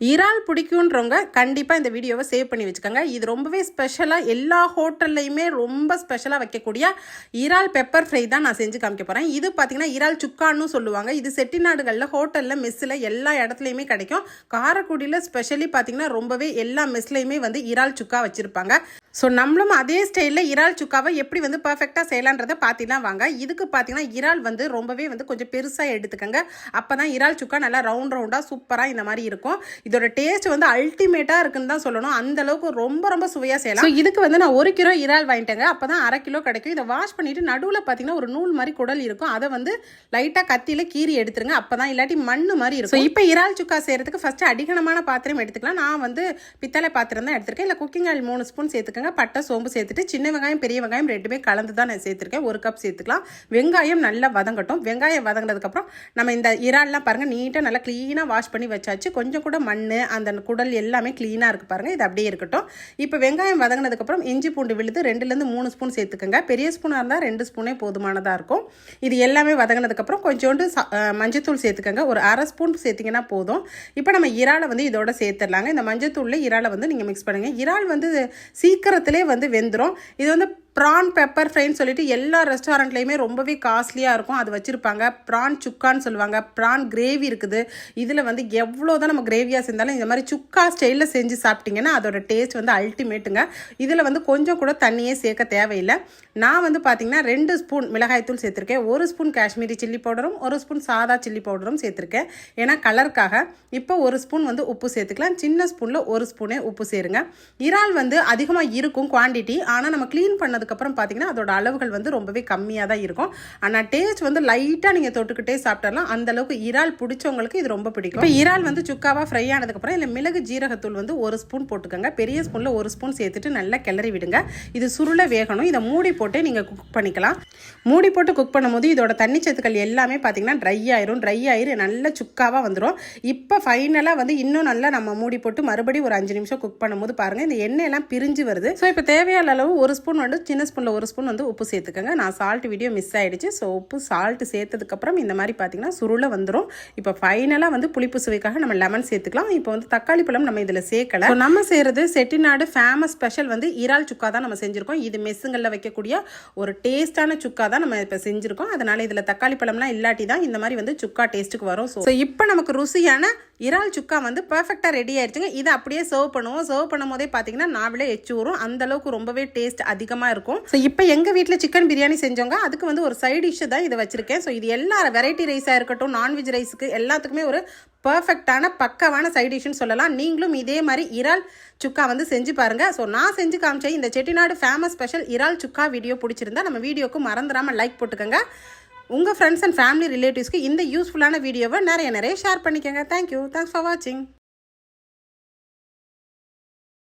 இறால் பிடிக்குன்றவங்க கண்டிப்பாக இந்த வீடியோவை சேவ் பண்ணி வச்சுக்கோங்க. இது ரொம்பவே ஸ்பெஷலாக எல்லா ஹோட்டல்லையுமே ரொம்ப ஸ்பெஷலாக வைக்கக்கூடிய இறால் பெப்பர் ஃப்ரை தான் நான் செஞ்சு காமிக்க போகிறேன் இது பார்த்தீங்கன்னா இறால் சுக்கான்னு சொல்லுவாங்க. இது செட்டிநாடுகளில் ஹோட்டலில் மெஸ்ஸில் எல்லா இடத்துலையுமே கிடைக்கும். காரைக்குடியில் ஸ்பெஷலி பார்த்தீங்கன்னா ரொம்பவே எல்லா மெஸ்லையுமே வந்து இறால் சுக்கா வச்சுருப்பாங்க. ஸோ நம்மளும் அதே ஸ்டைலில் இறால் சுக்காவை எப்படி வந்து பர்ஃபெக்டாக செய்யலான்றதை பார்த்திலாம் வாங்க. இதுக்கு பார்த்தீங்கன்னா இறால் வந்து ரொம்பவே வந்து கொஞ்சம் பெருசாக எடுத்துக்கோங்க. அப்போ தான் இறால் சுக்கா நல்லா ரவுண்ட் ரவுண்டாக சூப்பராக இந்த மாதிரி இருக்கும். இதோட டேஸ்ட் வந்து அல்டிமேட்டாக இருக்குன்னு தான் சொல்லணும். அந்த அளவுக்கு ரொம்ப ரொம்ப சுவையாக செய்யலாம். ஸோ இதுக்கு வந்து நான் ஒரு கிலோ இறால் வாங்கிட்டேங்க. அப்போ தான் அரை கிலோ கிடைக்கும். இதை வாஷ் பண்ணிவிட்டு நடுவில் பார்த்தீங்கன்னா ஒரு நூல் மாதிரி குடல் இருக்கும். அதை வந்து லைட்டாக கத்தியில் கீறி எடுத்துருங்க. அப்போ தான் இல்லாட்டி மண்ணு மாதிரி இருக்கும். இப்போ இறால் சுக்கா செய்கிறதுக்கு ஃபஸ்ட்டு அடிகனமான பாத்திரம் எடுத்துக்கலாம். நான் வந்து பித்தளை பாத்திரம் தான் எடுத்திருக்கேன். இல்லை குக்கிங் ஆயில் மூணு ஸ்பூன் சேர்த்துக்கோங்க. பட்டை சோம்பு சேர்த்துட்டு சின்ன வெங்காயம் பெரிய வெங்காயம் ரெண்டுமே கலந்து தான் நான் சேர்த்துருக்கேன். ஒரு கப் சேர்த்துக்கலாம். வெங்காயம் நல்லா வதங்கட்டும். வெங்காயம் வதங்கினதுக்கப்புறம் நம்ம இந்த இறால்லாம் பாருங்கள் நீட்டாக நல்லா க்ளீனாக வாஷ் பண்ணி வச்சாச்சு. கொஞ்சம் கூட மண் அந்த குடல் எல்லாமே க்ளீனாக இருக்குது பாருங்கள் இது அப்படியே இருக்கட்டும். இப்போ வெங்காயம் வதங்கினதுக்கப்புறம் இஞ்சி பூண்டு விழுது ரெண்டுலேருந்து மூணு ஸ்பூன் சேர்த்துக்கோங்க. பெரிய ஸ்பூனாக இருந்தால் ரெண்டு ஸ்பூனே போதுமானதாக இருக்கும். இது எல்லாமே வதங்கினதுக்கப்புறம் கொஞ்சோண்டு மஞ்சத்தூள் சேர்த்துக்கோங்க. ஒரு அரை ஸ்பூன் சேர்த்திங்கன்னா போதும். இப்போ நம்ம இறாலை வந்து இதோட சேர்த்துடலாங்க. இந்த மஞ்சத்தூளில் இறாலை வந்து நீங்கள் மிக்ஸ் பண்ணுங்கள் இறால் வந்து சீக்கிரத்திலே வந்து வெந்துடும் இது வந்து ப்ரான் பெப்பர் ஃப்ரைன்னு சொல்லிட்டு எல்லா ரெஸ்டாரண்ட்லேயுமே ரொம்பவே காஸ்ட்லியாக இருக்கும். அது வச்சுருப்பாங்க. ப்ரான் சுக்கான்னு சொல்லுவாங்க. ப்ரான் கிரேவி இருக்குது. இதில் வந்து எவ்வளோ தான் நம்ம கிரேவியாக செஞ்சாலும் இந்த மாதிரி சுக்கா ஸ்டைலில் செஞ்சு சாப்பிட்டிங்கன்னா அதோட டேஸ்ட் வந்து அல்டிமேட்டுங்க இதில் வந்து கொஞ்சம் கூட தண்ணியே சேர்க்க தேவையில்லை. நான் வந்து பார்த்தீங்கன்னா ரெண்டு ஸ்பூன் மிளகாய்த்தூள் சேர்த்துருக்கேன். ஒரு ஸ்பூன் காஷ்மீரி சில்லி பவுடரும் ஒரு ஸ்பூன் சாதா சில்லி பவுடரும் சேர்த்துருக்கேன். ஏன்னா கலருக்காக இப்போ ஒரு ஸ்பூன் வந்து உப்பு சேர்த்துக்கலாம். சின்ன ஸ்பூனில் ஒரு ஸ்பூனே உப்பு சேருங்க. இறால் வந்து அதிகமாக இருக்கும் குவான்டிட்டி ஆனால் நம்ம க்ளீன் அதுக்கப்புறம் பார்த்தீங்கன்னா அதோட அளவுகள் வந்து ரொம்பவே கம்மியாக தான் இருக்கும். ஆனால் டேஸ்ட் வந்து லைட்டாக நீங்கள் தொட்டுக்கிட்டே சாப்பிட்டலாம் அந்த அளவுக்கு இறால் பிடிச்சவங்களுக்கு இது ரொம்ப பிடிக்கும். இப்போ இறால் வந்து சுக்காவாக ஃப்ரை ஆனதுக்கப்புறம் இல்லை மிளகு ஜீரகத்தூள் வந்து ஒரு ஸ்பூன் போட்டுக்கோங்க. பெரிய ஸ்பூனில் ஒரு ஸ்பூன் சேர்த்துட்டு நல்லா கிளறி விடுங்க. இது சுருளை வேகணும். இதை மூடி போட்டே நீங்கள் குக் பண்ணிக்கலாம். மூடி போட்டு குக் பண்ணும்போது இதோட தண்ணி சத்துக்கள் எல்லாமே பார்த்தீங்கன்னா ட்ரை ஆயிரும். ட்ரை ஆயிரு நல்ல சுக்காவாக வந்துடும் இப்போ ஃபைனலாக வந்து இன்னும் நல்லா நம்ம மூடி போட்டு மறுபடியும் ஒரு அஞ்சு நிமிஷம் குக் பண்ணும்போது பாருங்கள் இந்த எண்ணெய் எல்லாம் பிரிஞ்சு வருது. ஸோ இப்போ தேவையான அளவு ஒரு ஸ்பூன் வந்து சின்ன ஸ்பூனில் ஒரு ஸ்பூன் வந்து உப்பு சேர்த்துக்கோங்க. நான் சால்ட் வீடியோ மிஸ் ஆகிடுச்சு ஸோ உப்பு சால்ட் சேர்த்ததுக்கப்புறம் இந்த மாதிரி பார்த்தீங்கன்னா சுருளை வந்துடும் இப்போ ஃபைனலாக வந்து புளிப்பு சுவைக்காக நம்ம லெமன் சேர்த்துக்கலாம். இப்போ வந்து தக்காளி பழம் நம்ம இதில் சேர்க்கல. நம்ம செய்கிறது செட்டிநாடு ஃபேமஸ் ஸ்பெஷல் வந்து இறால் சுக்கா தான் நம்ம செஞ்சுருக்கோம். இது மெஸ்ஸுங்களில் வைக்கக்கூடிய ஒரு டேஸ்ட்டான சுக்கா தான் நம்ம இப்போ செஞ்சுருக்கோம். அதனால் இதில் தக்காளி பழம்லாம் இல்லாட்டி தான் இந்த மாதிரி வந்து சுக்கா டேஸ்ட்டுக்கு வரும். ஸோ இப்போ நமக்கு ருசியான இறால் சுக்கா வந்து பர்ஃபெக்டாக ரெடி ஆயிடுச்சுங்க. இதை அப்படியே சர்வ் பண்ணுவோம். சர்வ் பண்ணும் போதே பார்த்தீங்கன்னா நாவிலே எச்சு வரும் அந்த அளவுக்கு ரொம்பவே டேஸ்ட் அதிகமாக இருக்கும். ஸோ இப்போ எங்கள் வீட்டில் சிக்கன் பிரியாணி செஞ்சவங்க அதுக்கு வந்து ஒரு சைட் டிஷ் தான் இதை வச்சிருக்கேன். ஸோ இது எல்லா வெரைட்டி ரைஸாக இருக்கட்டும் நான்வெஜ் ரைஸுக்கு எல்லாத்துக்குமே ஒரு பர்ஃபெக்டான பக்கவான சைட் டிஷ்னு சொல்லலாம். நீங்களும் இதே மாதிரி இறால் சுக்கா வந்து செஞ்சு பாருங்க. ஸோ நான் செஞ்சு காமிச்சேன் இந்த செட்டிநாடு ஃபேமஸ் ஸ்பெஷல் இறால் சுக்கா வீடியோ பிடிச்சிருந்தா நம்ம வீடியோக்கு மறந்துடாமல் லைக் போட்டுக்கோங்க. உங்கள் ஃப்ரெண்ட்ஸ் அண்ட் ஃபேமிலி ரிலேட்டிவ்ஸ்க்கு இந்த யூஸ்ஃபுல்லான வீடியோவை நிறைய நிறைய ஷேர் பண்ணிக்கோங்க. தேங்க்யூ தேங்க்ஸ் ஃபார் வாட்சிங்